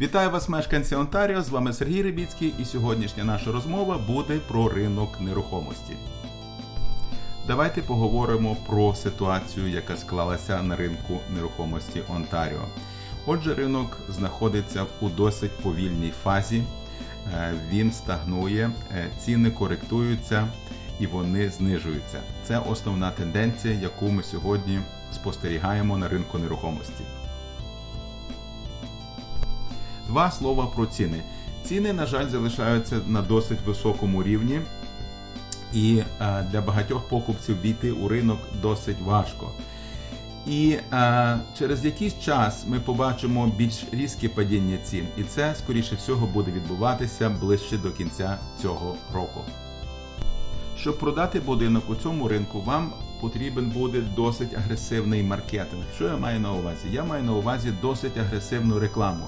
Вітаю вас, мешканці Онтаріо. З вами Сергій Рибіцький, і сьогоднішня наша розмова буде про ринок нерухомості. Давайте поговоримо про ситуацію, яка склалася на ринку нерухомості Онтаріо. Отже, ринок знаходиться у досить повільній фазі. Е, Він стагнує, е, ціни коректуються і вони знижуються. Це основна тенденція, яку ми сьогодні спостерігаємо на ринку нерухомості. Два слова про ціни. Ціни, на жаль, залишаються на досить високому рівні, і е, для багатьох покупців війти у ринок досить важко. І е, через якийсь час ми побачимо більш різке падіння цін, і це, скоріше всього, буде відбуватися ближче до кінця цього року. Щоб продати будинок у цьому ринку, вам потрібен буде досить агресивний маркетинг. Що я маю на увазі? Я маю на увазі досить агресивну рекламу.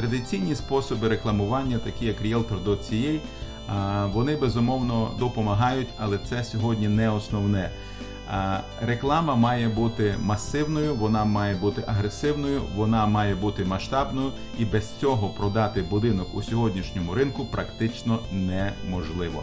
Традиційні способи рекламування, такі як Realtor.ca, вони безумовно допомагають, але це сьогодні не основне. Реклама має бути масивною, вона має бути агресивною, вона має бути масштабною, і без цього продати будинок у сьогоднішньому ринку практично неможливо.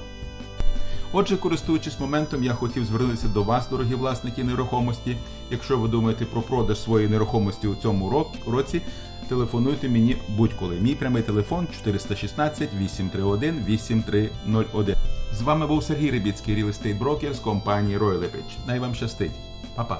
Отже, користуючись моментом, я хотів звернутися до вас, дорогі власники нерухомості. Якщо ви думаєте про продаж своєї нерухомості у цьому році, телефонуйте мені будь-коли. Мій прямий телефон 416 831 8301. З вами був Сергій Рибіцький, Real Estate Broker з компанії Royal Lepage. Най вам щастить. Па-па.